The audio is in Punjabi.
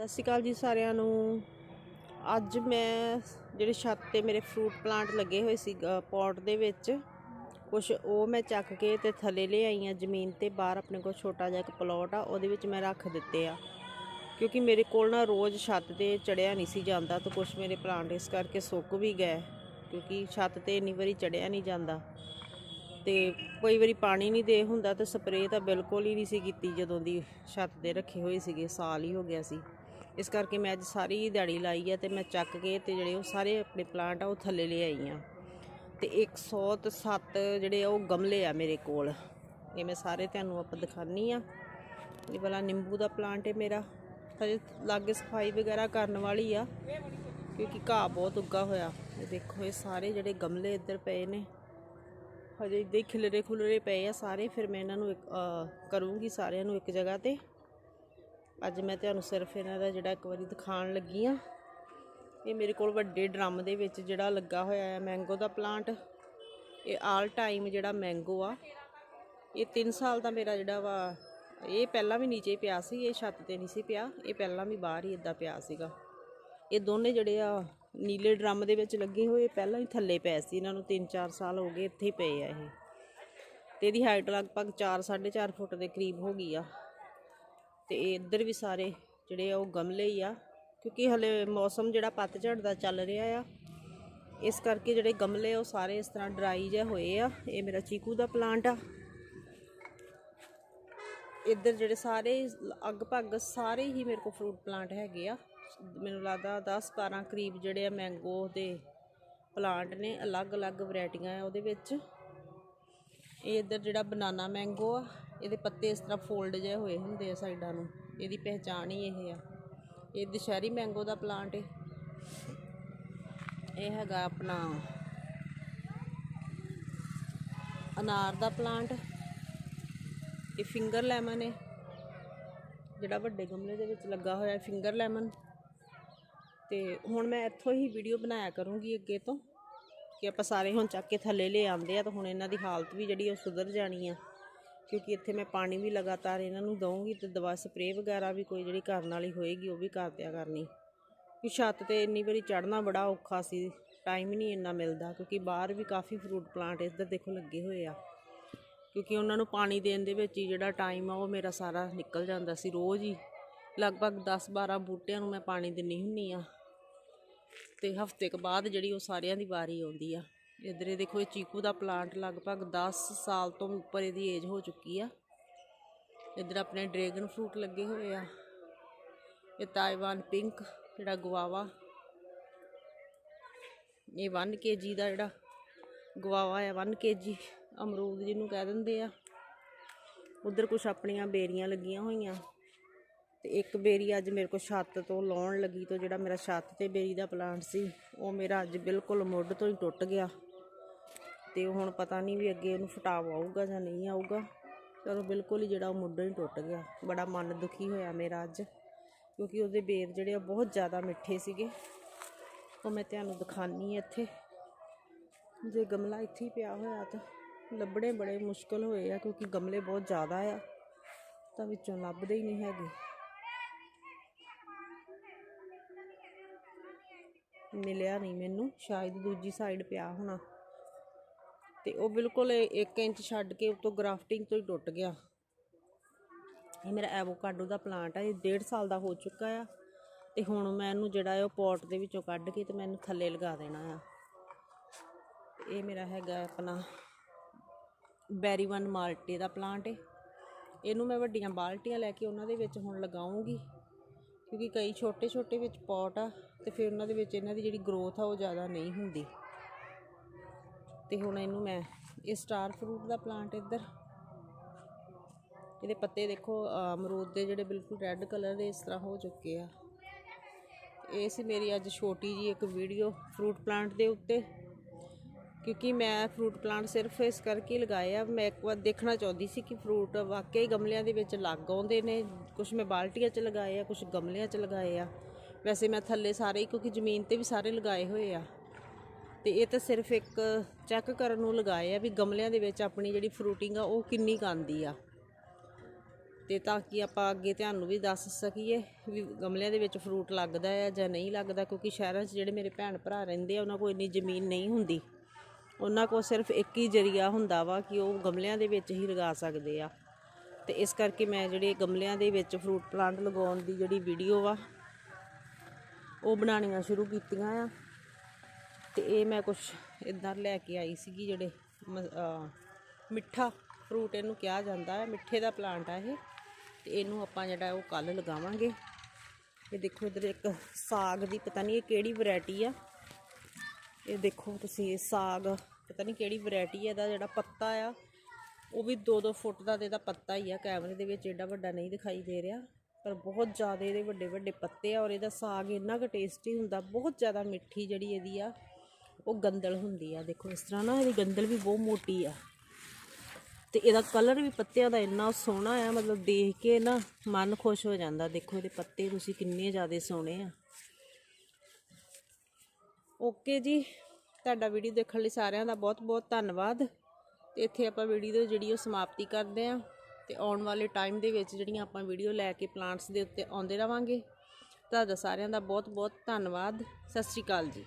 ਸਤਿ ਸ਼੍ਰੀ ਅਕਾਲ ਜੀ ਸਾਰਿਆਂ ਨੂੰ। ਅੱਜ ਮੈਂ ਜਿਹੜੇ ਛੱਤ ਤੇ ਮੇਰੇ ਫਰੂਟ ਪਲਾਂਟ ਲੱਗੇ ਹੋਏ ਸੀ ਪੌਟ ਦੇ ਵਿੱਚ ਕੁਝ ਉਹ ਮੈਂ ਚੱਕ ਕੇ ਤੇ ਥੱਲੇ ਲੈ ਆਈ ਆ, ਜ਼ਮੀਨ ਤੇ ਬਾਹਰ ਆਪਣੇ ਕੋਲ ਛੋਟਾ ਜਿਹਾ ਇੱਕ ਪਲਾਟ ਆ, ਉਹਦੇ ਵਿੱਚ ਮੈਂ ਰੱਖ ਦਿੱਤੇ ਆ। ਕਿਉਂਕਿ ਮੇਰੇ ਕੋਲ ਨਾ ਰੋਜ਼ ਛੱਤ ਤੇ ਚੜਿਆ ਨਹੀਂ ਸੀ ਜਾਂਦਾ ਤਾਂ ਕੁਝ ਮੇਰੇ ਪਲਾਂਟ ਇਸ ਕਰਕੇ ਸੁੱਕ ਵੀ ਗਏ, ਕਿਉਂਕਿ ਛੱਤ ਤੇ ਇੰਨੀ ਵਾਰੀ ਚੜਿਆ ਨਹੀਂ ਜਾਂਦਾ। ਤੇ ਕਈ ਵਾਰੀ ਪਾਣੀ ਨਹੀਂ ਦੇ ਹੁੰਦਾ ਤੇ ਸਪਰੇਅ ਤਾਂ ਬਿਲਕੁਲ ਹੀ ਨਹੀਂ ਸੀ ਕੀਤੀ ਜਦੋਂ ਦੀ ਛੱਤ ਤੇ ਰੱਖੇ ਹੋਏ ਸੀਗੇ, ਸਾਲ ਹੀ ਹੋ ਗਿਆ ਸੀ। ਇਸ ਕਰਕੇ ਮੈਂ ਅੱਜ ਸਾਰੀ ਦਿਹਾੜੀ ਲਾਈ ਆ ਤੇ ਮੈਂ ਚੱਕ ਕੇ ਤੇ ਜਿਹੜੇ ਉਹ ਸਾਰੇ ਆਪਣੇ ਪਲਾਂਟ ਆ ਉਹ ਥੱਲੇ ਲੈ ਆਈ ਆ। ਤੇ 107 ਜਿਹੜੇ ਆ ਉਹ ਗਮਲੇ ਆ ਮੇਰੇ ਕੋਲ। ਇਹ ਮੈਂ ਸਾਰੇ ਤੁਹਾਨੂੰ ਆਪਾਂ ਦਿਖਾਨੀ ਆ। ਇਹ ਵਾਲਾ ਨਿੰਬੂ ਦਾ ਪਲਾਂਟ ਹੈ ਮੇਰਾ। ਹਜੇ ਲਾਗੇ ਸਫ਼ਾਈ ਵਗੈਰਾ ਕਰਨ ਵਾਲੀ ਆ, ਕਿਉਂਕਿ ਘਾਹ ਬਹੁਤ ਉੱਗਾ ਹੋਇਆ। ਇਹ ਦੇਖੋ, ਇਹ ਸਾਰੇ ਜਿਹੜੇ ਗਮਲੇ ਇੱਧਰ ਪਏ ਨੇ। ਹਜੇ ਇੱਦਾਂ ਹੀ ਖਿਲਰੇ ਖੁਲਰੇ ਪਏ ਆ ਸਾਰੇ। ਫਿਰ ਮੈਂ ਇਹਨਾਂ ਨੂੰ ਇੱਕ ਕਰੂੰਗੀ ਸਾਰਿਆਂ ਨੂੰ ਇੱਕ ਜਗ੍ਹਾ ਤੇ। ਅੱਜ ਮੈਂ ਤੁਹਾਨੂੰ ਸਿਰਫ ਇਹਨਾਂ ਦਾ ਜਿਹੜਾ ਇੱਕ ਵਾਰੀ ਦਿਖਾਉਣ ਲੱਗੀ ਆ ਇਹ ਮੇਰੇ ਕੋਲ ਵੱਡੇ ਡਰਮ ਦੇ ਵਿੱਚ ਜਿਹੜਾ ਲੱਗਾ ਹੋਇਆ ਹੈ ਮੈਂਗੋ ਦਾ ਪਲਾਂਟ ਇਹ ਆਲ ਟਾਈਮ ਜਿਹੜਾ ਮੈਂਗੋ ਆ, ਇਹ 3 ਸਾਲ ਦਾ ਮੇਰਾ ਜਿਹੜਾ ਵਾ, ਇਹ ਪਹਿਲਾਂ ਵੀ ਨੀਚੇ ਪਿਆ ਸੀ, ਇਹ ਛੱਤ ਤੇ ਨਹੀਂ ਸੀ ਪਿਆ, ਇਹ ਪਹਿਲਾਂ ਵੀ ਬਾਹਰ ਹੀ ਇਦਾਂ ਪਿਆ ਸੀਗਾ। ਇਹ ਦੋਨੇ ਜਿਹੜੇ ਆ, ਨੀਲੇ ਡਰਮ ਦੇ ਵਿੱਚ ਲੱਗੇ ਹੋਏ ਪਹਿਲਾਂ ਹੀ ਥੱਲੇ ਪਏ ਸੀ, ਇਹਨਾਂ ਨੂੰ 3-4 ਸਾਲ ਹੋ ਗਏ ਇੱਥੇ ਪਏ ਆ ਇਹ। ਤੇ ਇਹਦੀ ਹਾਈਟ ਲਗਭਗ 4-4.5 ਫੁੱਟ ਦੇ ਕਰੀਬ ਹੋ ਗਈ ਆ। ਤੇ ਇੱਧਰ ਵੀ ਸਾਰੇ ਜਿਹੜੇ ਆ ਉਹ ਗਮਲੇ ਹੀ ਆ, ਕਿਉਂਕਿ ਹਲੇ ਮੌਸਮ ਜਿਹੜਾ ਪਤਝੜ ਦਾ ਚੱਲ ਰਿਹਾ ਆ। ਇਸ ਕਰਕੇ ਜਿਹੜੇ ਗਮਲੇ ਆ ਉਹ ਸਾਰੇ ਇਸ ਤਰ੍ਹਾਂ ਡਰਾਈ ਜਿਹੇ ਹੋਏ ਆ। ਇਹ ਮੇਰਾ ਚੀਕੂ ਦਾ ਪਲਾਂਟ ਆ। ਇੱਧਰ ਜਿਹੜੇ ਸਾਰੇ ਲਗਭਗ ਸਾਰੇ ਹੀ ਮੇਰੇ ਕੋਲ ਫਰੂਟ ਪਲਾਂਟ ਹੈਗੇ ਆ। ਮੈਨੂੰ ਲੱਗਦਾ 10 12 ਕਰੀਬ ਜਿਹੜੇ ਆ ਮੈਂਗੋ ਦੇ ਪਲਾਂਟ ਨੇ, ਅਲੱਗ-ਅਲੱਗ ਵੈਰਾਈਟੀਆਂ ਆ ਉਹਦੇ ਵਿੱਚ। ਇਹ ਇੱਧਰ ਜਿਹੜਾ ਬਨਾਨਾ ਮੈਂਗੋ ਆ ਇਹਦੇ ਪੱਤੇ ਇਸ ਤਰ੍ਹਾਂ ਫੋਲਡ ਜਿਹੇ ਹੋਏ ਹੁੰਦੇ ਆ ਸਾਈਡਾਂ ਨੂੰ। ਇਹਦੀ ਪਹਿਚਾਣ ਹੀ ਇਹ ਆ। ਇਹ ਦੁਸ਼ਹਿਰੀ ਮੈਂਗੋ ਦਾ ਪਲਾਂਟ ਹੈ ਇਹ ਹੈਗਾ ਆਪਣਾ ਅਨਾਰ ਦਾ ਪਲਾਂਟ ਇਹ ਫਿੰਗਰ ਲੈਮਨ ਹੈ ਜਿਹੜਾ ਵੱਡੇ ਗਮਲੇ ਦੇ ਵਿੱਚ ਲੱਗਾ ਹੋਇਆ ਹੈ ਫਿੰਗਰ ਲੈਮਨ ਤੇ ਹੁਣ ਮੈਂ ਇੱਥੋਂ ਹੀ ਵੀਡੀਓ ਬਣਾਇਆ ਕਰੂੰਗੀ ਅੱਗੇ ਤੋਂ ਕਿ ਆਪਾਂ ਸਾਰੇ ਹੁਣ ਚੱਕ ਕੇ ਥੱਲੇ ਲੈ ਆਉਂਦੇ ਆ ਤਾਂ ਹੁਣ ਇਹਨਾਂ ਦੀ ਹਾਲਤ ਵੀ ਜਿਹੜੀ ਉਹ ਸੁਧਰ ਜਾਣੀ ਆ। ਕਿਉਂਕਿ ਇੱਥੇ ਮੈਂ ਪਾਣੀ ਵੀ ਲਗਾਤਾਰ ਇਹਨਾਂ ਨੂੰ ਦਊਂਗੀ ਤੇ ਦਵਾ ਸਪਰੇਅ ਵਗੈਰਾ ਵੀ ਕੋਈ ਜਿਹੜੀ ਕਰਨ ਵਾਲੀ ਹੋਏਗੀ, ਉਹ ਵੀ ਕਰ ਦਿਆ ਕਰਨੀ। ਕਿ ਛੱਤ ਤੇ ਇੰਨੀ ਵਾਰੀ ਚੜਨਾ ਬੜਾ ਔਖਾ ਸੀ ਟਾਈਮ ਨਹੀਂ ਇੰਨਾ ਮਿਲਦਾ, ਕਿਉਂਕਿ ਬਾਹਰ ਵੀ ਕਾਫੀ ਫਰੂਟ ਪਲਾਂਟ ਇੱਧਰ ਦੇਖੋ ਲੱਗੇ ਹੋਏ ਆ। ਕਿਉਂਕਿ ਉਹਨਾਂ ਨੂੰ ਪਾਣੀ ਦੇਣ ਦੇ ਵਿੱਚ ਹੀ ਜਿਹੜਾ ਟਾਈਮ ਆ, ਉਹ ਮੇਰਾ ਸਾਰਾ ਨਿਕਲ ਜਾਂਦਾ ਸੀ ਰੋਜ਼ ਹੀ। ਲਗਭਗ 10-12 ਬੂਟਿਆਂ ਨੂੰ ਮੈਂ ਪਾਣੀ ਦਿੰਨੀ ਹੁੰਨੀ ਆ। ਤੇ ਹਫ਼ਤੇ ਕੁ ਬਾਅਦ ਜਿਹੜੀ ਉਹ ਸਾਰਿਆਂ ਦੀ ਵਾਰੀ ਆਉਂਦੀ ਆ। ਇੱਧਰ ਇਹ ਦੇਖੋ ਇਹ ਚੀਕੂ ਦਾ ਪਲਾਂਟ ਲਗਭਗ 10 ਸਾਲ ਤੋਂ ਉੱਪਰ ਇਹਦੀ ਏਜ ਹੋ ਚੁੱਕੀ ਆ। ਇੱਧਰ ਆਪਣੇ ਡਰੈਗਨ ਫਰੂਟ ਲੱਗੇ ਹੋਏ ਆ। ਇਹ ਤਾਈਵਾਨ ਪਿੰਕ, ਜਿਹੜਾ ਗਵਾਵਾ। ਇਹ 1 ਕੇਜੀ ਦਾ ਜਿਹੜਾ ਗਵਾਵਾ ਹੈ 1 ਕੇਜੀ ਅਮਰੂਦ ਜਿਹਨੂੰ ਕਹਿ ਦਿੰਦੇ ਆ। ਉਧਰ ਕੁਝ ਆਪਣੀਆਂ ਬੇਰੀਆਂ ਲੱਗੀਆਂ ਹੋਈਆਂ। ਤੇ ਇੱਕ ਬੇਰੀ ਅੱਜ ਮੇਰੇ ਕੋਲ ਛੱਤ ਤੋਂ ਲਾਉਣ ਲੱਗੀ ਤੋਂ ਜਿਹੜਾ ਮੇਰਾ ਛੱਤ ਤੇ ਬੇਰੀ ਦਾ ਪਲਾਂਟ ਸੀ, ਉਹ ਮੇਰਾ ਅੱਜ ਬਿਲਕੁਲ ਮੁੱਢ ਤੋਂ ਹੀ ਟੁੱਟ ਗਿਆ। ਤੇ ਹੁਣ ਪਤਾ ਨਹੀਂ ਵੀ ਅੱਗੇ ਉਹਨੂੰ ਫਟਾਵ ਆਊਗਾ ਜਾਂ ਨਹੀਂ ਆਊਗਾ। ਚਲੋ ਬਿਲਕੁਲ ਹੀ ਜਿਹੜਾ ਉਹ ਮੁੱਢੋਂ ਹੀ ਟੁੱਟ ਗਿਆ। ਬੜਾ ਮਨ ਦੁਖੀ ਹੋਇਆ ਮੇਰਾ ਅੱਜ, ਕਿਉਂਕਿ ਉਹਦੇ ਬੇਰ ਜਿਹੜੇ ਆ ਬਹੁਤ ਜ਼ਿਆਦਾ ਮਿੱਠੇ ਸੀਗੇ। ਉਹ ਮੈਂ ਤੁਹਾਨੂੰ ਦਿਖਾਨੀ ਇੱਥੇ। ਜੇ ਗਮਲਾ ਇੱਥੇ ਹੀ ਪਿਆ ਹੋਇਆ ਤਾਂ ਲੱਭਣੇ ਬੜੇ ਮੁਸ਼ਕਲ ਹੋਏ ਆ, ਕਿਉਂਕਿ ਗਮਲੇ ਬਹੁਤ ਜ਼ਿਆਦਾ ਆ, ਤਾਂ ਵਿੱਚੋਂ ਲੱਭਦੇ ਹੀ ਨਹੀਂ ਹੈਗੇ। ਮਿਲਿਆ ਨਹੀਂ ਮੈਨੂੰ, ਸ਼ਾਇਦ ਦੂਜੀ ਸਾਈਡ ਪਿਆ ਹੋਣਾ। ਤੇ ਉਹ ਬਿਲਕੁਲ 1 ਇੰਚ ਛੱਡ ਕੇ ਉਤੋਂ ਗ੍ਰਾਫਟਿੰਗ ਤੋਂ ਹੀ ਟੁੱਟ ਗਿਆ। ਇਹ ਮੇਰਾ ਐਵੋਕਾਡੋ ਦਾ ਪਲਾਂਟ ਆ, ਇਹ 1.5 ਸਾਲ ਦਾ ਹੋ ਚੁੱਕਾ ਆ। ਤੇ ਹੁਣ ਮੈਂ ਇਹਨੂੰ ਜਿਹੜਾ ਹੈ ਉਹ ਪੋਟ ਦੇ ਵਿੱਚੋਂ ਕੱਢ ਕੇ ਤੇ ਮੈਂ ਇਹਨੂੰ ਥੱਲੇ ਲਗਾ ਦੇਣਾ ਆ। ਇਹ ਮੇਰਾ ਹੈਗਾ ਆਪਣਾ ਬੈਰੀਵਨ ਮਾਲਟੇ ਦਾ ਪਲਾਂਟ ਹੈ ਇਹਨੂੰ ਮੈਂ ਵੱਡੀਆਂ ਬਾਲਟੀਆਂ ਲੈ ਕੇ ਉਹਨਾਂ ਦੇ ਵਿੱਚ ਹੁਣ ਲਗਾਉਂਗੀ, ਕਿਉਂਕਿ ਕਈ ਛੋਟੇ ਛੋਟੇ ਵਿੱਚ ਪੌਟ ਆ ਤੇ ਫਿਰ ਉਹਨਾਂ ਦੇ ਵਿੱਚ ਇਹਨਾਂ ਦੀ ਜਿਹੜੀ ਗਰੋਥ ਆ ਉਹ ਜ਼ਿਆਦਾ ਨਹੀਂ ਹੁੰਦੀ। ਤੇ ਹੁਣ ਇਹਨੂੰ ਮੈਂ, ਇਹ ਸਟਾਰ ਫਰੂਟ ਦਾ ਪਲਾਂਟ ਇੱਧਰ। ਇਹਦੇ ਪੱਤੇ ਦੇਖੋ ਅਮਰੂਦ ਦੇ ਜਿਹੜੇ ਬਿਲਕੁਲ ਰੈੱਡ ਕਲਰ ਦੇ ਇਸ ਤਰ੍ਹਾਂ ਹੋ ਚੁੱਕੇ ਆ। ਇਹ ਸੀ ਮੇਰੀ ਅੱਜ ਛੋਟੀ ਜੀ ਇੱਕ ਵੀਡੀਓ ਫਰੂਟ ਪਲਾਂਟ ਦੇ ਉੱਤੇ। ਕਿਉਂਕਿ ਮੈਂ ਫਰੂਟ ਪਲਾਂਟ ਸਿਰਫ ਇਸ ਕਰਕੇ ਲਗਾਏ ਆ। ਮੈਂ ਇੱਕ ਵਾਰ ਦੇਖਣਾ ਚਾਹੁੰਦੀ ਸੀ ਕਿ ਫਰੂਟ ਵਾਕਈ ਗਮਲਿਆਂ ਦੇ ਵਿੱਚ ਲੱਗ ਆਉਂਦੇ ਨੇ। ਕੁਝ ਮੈਂ ਬਾਲਟੀਆਂ 'ਚ ਲਗਾਏ ਆ ਕੁਝ ਗਮਲਿਆਂ 'ਚ ਲਗਾਏ ਆ। ਵੈਸੇ ਮੈਂ ਥੱਲੇ ਸਾਰੇ ਹੀ, ਕਿਉਂਕਿ ਜ਼ਮੀਨ ਤੇ ਵੀ ਸਾਰੇ ਲਗਾਏ ਹੋਏ ਆ। ਤੇ ਇਹ ਤਾਂ ਸਿਰਫ ਇੱਕ ਚੈੱਕ ਕਰਨ ਨੂੰ ਲਗਾਏ ਆ ਵੀ ਗਮਲਿਆਂ ਦੇ ਵਿੱਚ ਆਪਣੀ ਜਿਹੜੀ ਫਰੂਟਿੰਗ ਆ ਉਹ ਕਿੰਨੀ ਕੁ ਆਉਂਦੀ ਆ। ਤੇ ਤਾਂ ਕਿ ਆਪਾਂ ਅੱਗੇ ਤੁਹਾਨੂੰ ਵੀ ਦੱਸ ਸਕੀਏ ਵੀ ਗਮਲਿਆਂ ਦੇ ਵਿੱਚ ਫਰੂਟ ਲੱਗਦਾ ਆ ਜਾਂ ਨਹੀਂ ਲੱਗਦਾ, ਕਿਉਂਕਿ ਸ਼ਹਿਰਾਂ 'ਚ ਜਿਹੜੇ ਮੇਰੇ ਭੈਣ ਭਰਾ ਰਹਿੰਦੇ ਆ, ਉਹਨਾਂ ਕੋਲ ਇੰਨੀ ਜ਼ਮੀਨ ਨਹੀਂ ਹੁੰਦੀ। ਉਹਨਾਂ ਕੋਲ ਸਿਰਫ ਇੱਕ ਹੀ ਜਰੀਆ ਹੁੰਦਾ ਵਾ ਕਿ ਉਹ ਗਮਲਿਆਂ ਦੇ ਵਿੱਚ ਹੀ ਲਗਾ ਸਕਦੇ ਆ। ਤੇ ਇਸ ਕਰਕੇ ਮੈਂ ਜਿਹੜੇ ਗਮਲਿਆਂ ਦੇ ਵਿੱਚ ਫਰੂਟ ਪਲਾਂਟ ਲਗਾਉਣ ਦੀ ਜਿਹੜੀ ਵੀਡੀਓ ਵਾ, ਉਹ ਬਣਾਉਣੀਆਂ ਸ਼ੁਰੂ ਕੀਤੀਆਂ ਆ। ਤੇ ਇਹ ਮੈਂ ਕੁਝ ਇਦਾਂ ਲੈ ਕੇ ਆਈ ਸੀਗੀ ਜਿਹੜੇ ਮ- ਮਿੱਠਾ ਫਰੂਟ ਇਹਨੂੰ ਕਿਹਾ ਜਾਂਦਾ ਹੈ, ਮਿੱਠੇ ਦਾ ਪਲਾਂਟ ਆ ਇਹ। ਤੇ ਇਹਨੂੰ ਆਪਾਂ ਜਿਹੜਾ ਉਹ ਕੱਲ ਲਗਾਵਾਂਗੇ। ਇਹ ਦੇਖੋ ਇਧਰ ਇੱਕ ਸਾਗ ਦੀ ਪਤਾ ਨਹੀਂ ਇਹ ਕਿਹੜੀ ਵੈਰਾਈਟੀ ਆ। ਇਹ ਦੇਖੋ ਤੁਸੀਂ ਇਹ ਸਾਗ, ਪਤਾ ਨਹੀਂ ਕਿਹੜੀ ਵੈਰਾਈਟੀ ਹੈ ਇਹਦਾ ਜਿਹੜਾ ਪੱਤਾ ਆ, ਉਹ ਵੀ 2-2 ਫੁੱਟ ਦਾ ਤੇ ਇਹਦਾ ਪੱਤਾ ਹੀ ਆ। ਕੈਮਰੇ ਦੇ ਵਿੱਚ ਏਡਾ ਵੱਡਾ ਨਹੀਂ ਦਿਖਾਈ ਦੇ ਰਿਹਾ, ਪਰ ਬਹੁਤ ਜ਼ਿਆਦਾ ਇਹਦੇ ਵੱਡੇ ਵੱਡੇ ਪੱਤੇ ਆ ਔਰ ਇਹਦਾ ਸਾਗ ਇੰਨਾ ਕੁ ਟੇਸਟੀ ਹੁੰਦਾ, ਬਹੁਤ ਜ਼ਿਆਦਾ ਮਿੱਠੀ ਜਿਹੜੀ ਇਹਦੀ ਆ ਉਹ ਗੰਦਲ ਹੁੰਦੀ ਆ, ਦੇਖੋ ਇਸ ਤਰ੍ਹਾਂ ਨਾ ਇਹਦੀ ਗੰਦਲ ਵੀ ਬਹੁਤ ਮੋਟੀ ਆ। ਤੇ ਇਹਦਾ ਕਲਰ ਵੀ ਪੱਤਿਆਂ ਦਾ ਇੰਨਾ ਸੋਹਣਾ ਆ, ਮਤਲਬ ਦੇਖ ਕੇ ਨਾ ਮਨ ਖੁਸ਼ ਹੋ ਜਾਂਦਾ। ਦੇਖੋ ਇਹਦੇ ਪੱਤੇ ਤੁਸੀਂ ਕਿੰਨੇ ਜ਼ਿਆਦਾ ਸੋਹਣੇ ਆ। ਓਕੇ ਜੀ, ਤੁਹਾਡਾ ਵੀਡੀਓ ਦੇਖਣ ਲਈ ਸਾਰਿਆਂ ਦਾ ਬਹੁਤ ਬਹੁਤ ਧੰਨਵਾਦ। ਤੇ ਇੱਥੇ ਆਪਾਂ ਵੀਡੀਓ ਜਿਹੜੀ ਉਹ ਸਮਾਪਤੀ ਕਰਦੇ ਆਂ। ਤੇ ਆਉਣ ਵਾਲੇ ਟਾਈਮ ਦੇ ਵਿੱਚ ਜਿਹੜੀਆਂ ਆਪਾਂ ਵੀਡੀਓ ਲੈ ਕੇ ਪਲਾਂਟਸ ਦੇ ਉੱਤੇ ਆਉਂਦੇ ਰਵਾਂਗੇ। ਤੁਹਾਡਾ ਸਾਰਿਆਂ ਦਾ ਬਹੁਤ ਬਹੁਤ ਧੰਨਵਾਦ। ਸਤਿ ਸ਼੍ਰੀ ਅਕਾਲ ਜੀ।